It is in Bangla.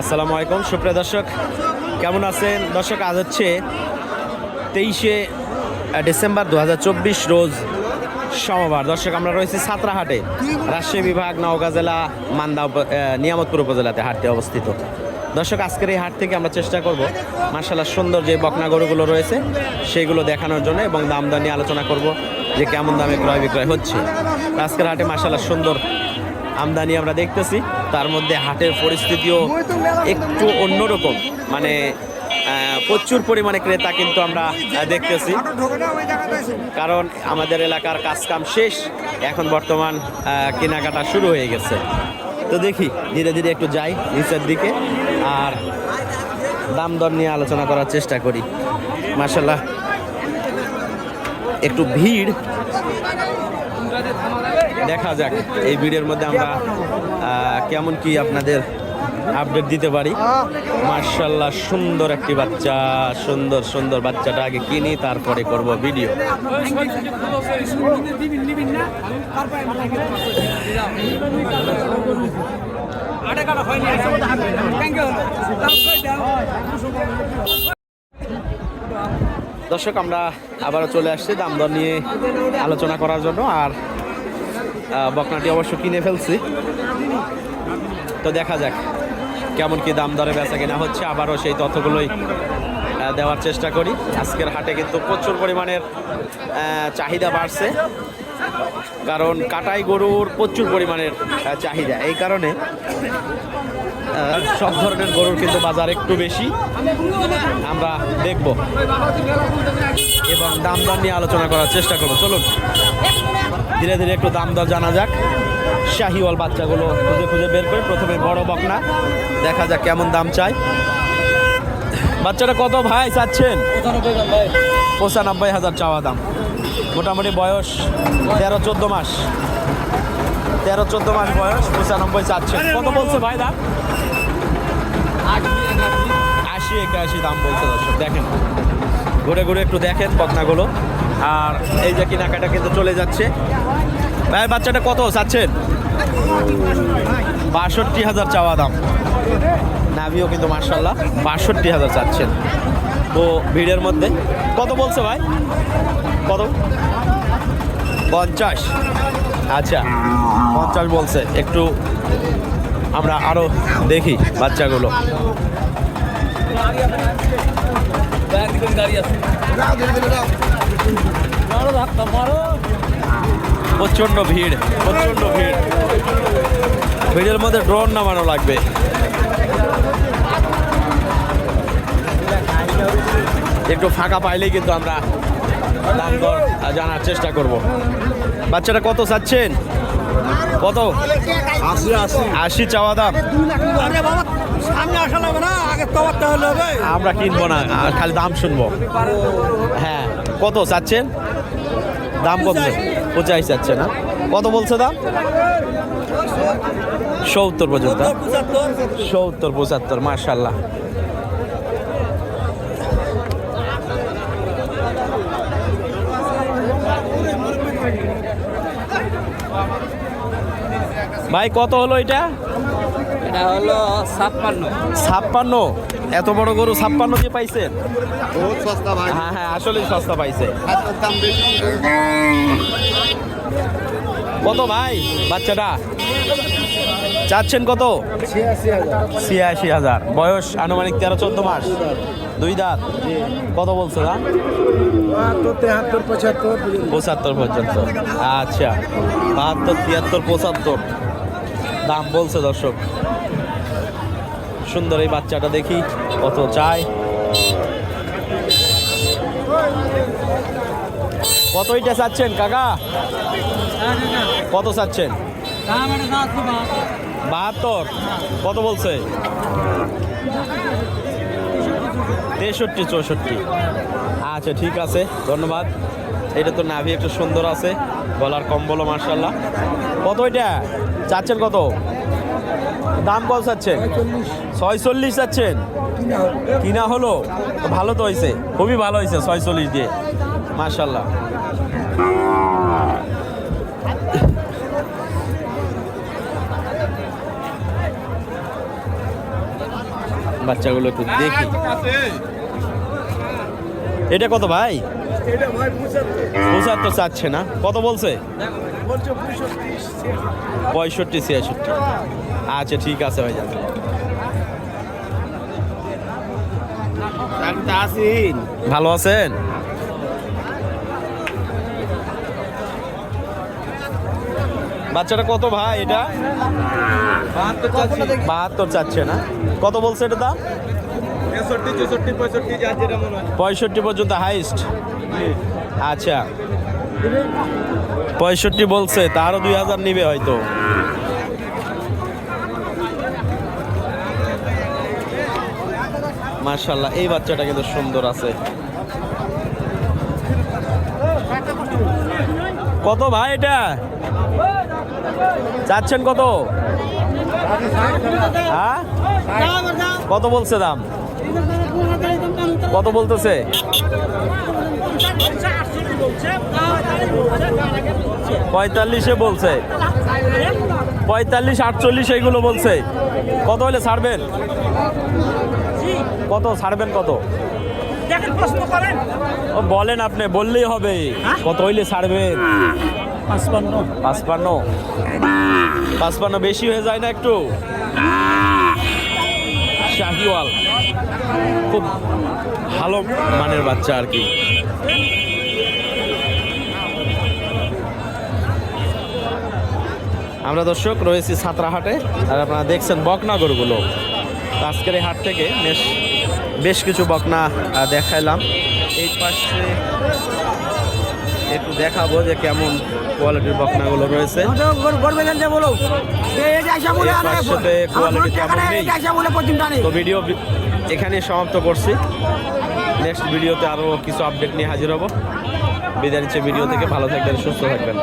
আসসালামু আলাইকুম, সুপ্রিয় দর্শক, কেমন আছেন? দর্শক, আজ হচ্ছে তেইশে ডিসেম্বর দু হাজার চব্বিশ রোজ সোমবার। দর্শক, আমরা রয়েছি সাতরাহাটে রাজশাহী বিভাগ, নওগাঁ জেলা, মান্দা নিয়ামতপুর উপজেলাতে হাটটি অবস্থিত। দর্শক, আজকের এই হাট থেকে আমরা চেষ্টা করব মার্শাল্লাহ সুন্দর যে বকনা গরুগুলো রয়েছে সেইগুলো দেখানোর জন্য এবং দাম দর নিয়ে আলোচনা করব, যে কেমন দামে ক্রয় বিক্রয় হচ্ছে। আজকের হাটে মার্শাল্লাহ সুন্দর আমদানি আমরা দেখতেছি, তার মধ্যে হাটের পরিস্থিতিও একটু অন্যরকম। মানে প্রচুর পরিমাণে ক্রেতা কিন্তু আমরা দেখতেছি। কারণ আমাদের এলাকার কাজকাম শেষ, এখন বর্তমান কেনাকাটা শুরু হয়ে গেছে। তো দেখি, ধীরে ধীরে একটু যাই নিচের দিকে, আর দাম দর নিয়ে আলোচনা করার চেষ্টা করি। মার্শাল্লাহ একটু ভিড়। দেখা যাক এই ভিড়ের মধ্যে আমরা কেমন কি আপনাদের আপডেট দিতে পারি। মার্শাল্লাহ, সুন্দর একটি বাচ্চা, সুন্দর সুন্দর বাচ্চাটা আগে কিনি, তারপরে করব ভিডিও দর্শক, আমরা আবারও চলে আসছি দাম দর নিয়ে আলোচনা করার জন্য, আর বকনাটি অবশ্য কিনে ফেলছি। তো দেখা যাক কেমন কি দাম দরে বেচা কেনা হচ্ছে। আবারও সেই তথ্যগুলোই দেওয়ার চেষ্টা করি। আজকের হাটে কিন্তু প্রচুর পরিমাণের চাহিদা বাড়ছে। কারণ কাটাই গরুর প্রচুর পরিমাণের চাহিদা। এই কারণে সব ধরনের গরুর কিন্তু বাজার একটু বেশি। আমরা দেখব। এবং দাম দর নিয়ে আলোচনা করার চেষ্টা করব। চলুন। ধীরে ধীরে একটু দাম দর জানা যাক। শাহিওয়াল বাচ্চাগুলো খুঁজে খুঁজে বের করে প্রথমে বড় বকনা। দেখা যাক কেমন দাম চাই বাচ্চাটা কত ভাই চাচ্ছেন? পঁচানব্বই হাজার চাওয়া দাম। মোটামুটি বয়স তেরো, চোদ্দ মাস। তেরো, চোদ্দ মাস বয়স, পঁচানব্বই চাচ্ছেন কত বলছে ভাই দাম? আশি, একাশি দাম বলছে দর্শক, দেখেন। ঘুরে ঘুরে একটু দেখেন বকনাগুলো। আর এই যে কেনাকাটা কিন্তু চলে যাচ্ছে। ভাই, বাচ্চাটা কত চাচ্ছেন? বাষট্টি হাজার চাওয়া দাম। নাভিও কিন্তু মার্শাল্লাহ বাষট্টি হাজার চাচ্ছেন। তো ভিড়ের মধ্যে। কত বলছে ভাই? কত? পঞ্চাশ। আচ্ছা পঞ্চাশ বলছে। একটু আমরা আরও দেখি বাচ্চাগুলো। প্রচণ্ড ভিড় প্রচণ্ড ভিড়। ভিড়ের মধ্যে ড্রোন নামানো লাগবে। একটু ফাঁকা পাইলেই কিন্তু আমরা দাম দর জানার চেষ্টা করব। বাচ্চাটা কত চাচ্ছেন? কত? আশি চাওয়া দাম। আমরা কিনবো না খালি দাম শুনব। হ্যাঁ কত চাচ্ছেন? দাম কত? পঁচাশি। চাচ্ছে না। কত বলছে দাম? সত্তর পর্যন্ত সত্তর পঁচাত্তর। মার্শাল্লাহ ভাই কত হলো এটা? এটা হলো ছাপ্পান্ন। ছাপ্পান্ন? এত বড় গরু ছাপ্পান্ন দিয়ে পাইছেন? বহুত সস্তা ভাই। হ্যাঁ হ্যাঁ আসলে সস্তা পাইছে। কত ভাই বাচ্চাটা? চাচ্ছেন কত? ছিয়াশি হাজার। বয়স আনুমানিক তেরো চোদ্দ মাস। দুই দাঁত। কত বলছো না পঁচাত্তর। পঁচাত্তর পর্যন্ত। আচ্ছা বাহাত্তর তিয়াত্তর পঁচাত্তর। দাম বলছে দর্শক। সুন্দর এই বাচ্চাটা দেখি, কত চাই কত এটা চাচ্ছেন, কাকা? কত চাচ্ছেন? বাহাত্তর। কত বলছে? তেষট্টি, চৌষট্টি। আচ্ছা ঠিক আছে, ধন্যবাদ। এটা তো নাভি একটু সুন্দর আছে, গলার কম্বলও মার্শাল্লাহ কত এটা? চাচ্ছেন কত? দাম কত চাচ্ছেন? ছয়চল্লিশ চাচ্ছেন। কিনা হলো? ভালো তো হয়েছে খুবই ভালো হয়েছে ছয়চল্লিশ দিয়ে মার্শাল্লাহ বাচ্চাগুলো একটু দেখি। এটা কত ভাই? পঁচাত্তর। চাচ্ছে না? কত বলছে? পঁয়ষট্টি ছিয়াষট্টি। আচ্ছা ঠিক আছে ভাই যান ভালো আছেন? বাচ্চাটা কত ভাই এটা? বাহাত্তর চাচ্ছে। না? কত বলছে এটা দাম? পঁয়ষট্টি পর্যন্ত হাইস্ট আচ্ছা। পঁয়ষট্টি বলছে তারও দুই হাজার নিবে হয়তো। মার্শাল্লাহ এই বাচ্চাটা কিন্তু সুন্দর আছে। কত ভাই এটা? চাচ্ছেন কত? হ্যাঁ? কত বলছে দাম? কত বলতেছে? পঁয়তাল্লিশে বলছে। পঁয়তাল্লিশ আটচল্লিশ এইগুলো বলছে। কত হলে ছাড়বেন? কত? ছাড়বেন কত? বলেন আপনি বললেই হবে। কত হইলে ছাড়বেন? পাঁচপান্ন। পাঁচপান্ন? পাঁচপান্ন বেশি হয়ে যায় না একটু? শাহিওয়াল। খুব ভালো মানের বাচ্চা আর কি আমরা দর্শক রয়েছি ছাত্রাহাটে আর আপনারা দেখছেন বকনা গরুগুলো আজকের এই হাট থেকে বেশ বেশ কিছু বকনা দেখাইলাম এই পাশে একটু দেখাবো যে কেমন কোয়ালিটির বকনাগুলো রয়েছে ভিডিও এখানে সমাপ্ত করছি। নেক্সট ভিডিওতে আরও কিছু আপডেট নিয়ে হাজির হব। বিদায় নিচ্ছে ভিডিও থেকে। ভালো থাকবেন, সুস্থ থাকবেন।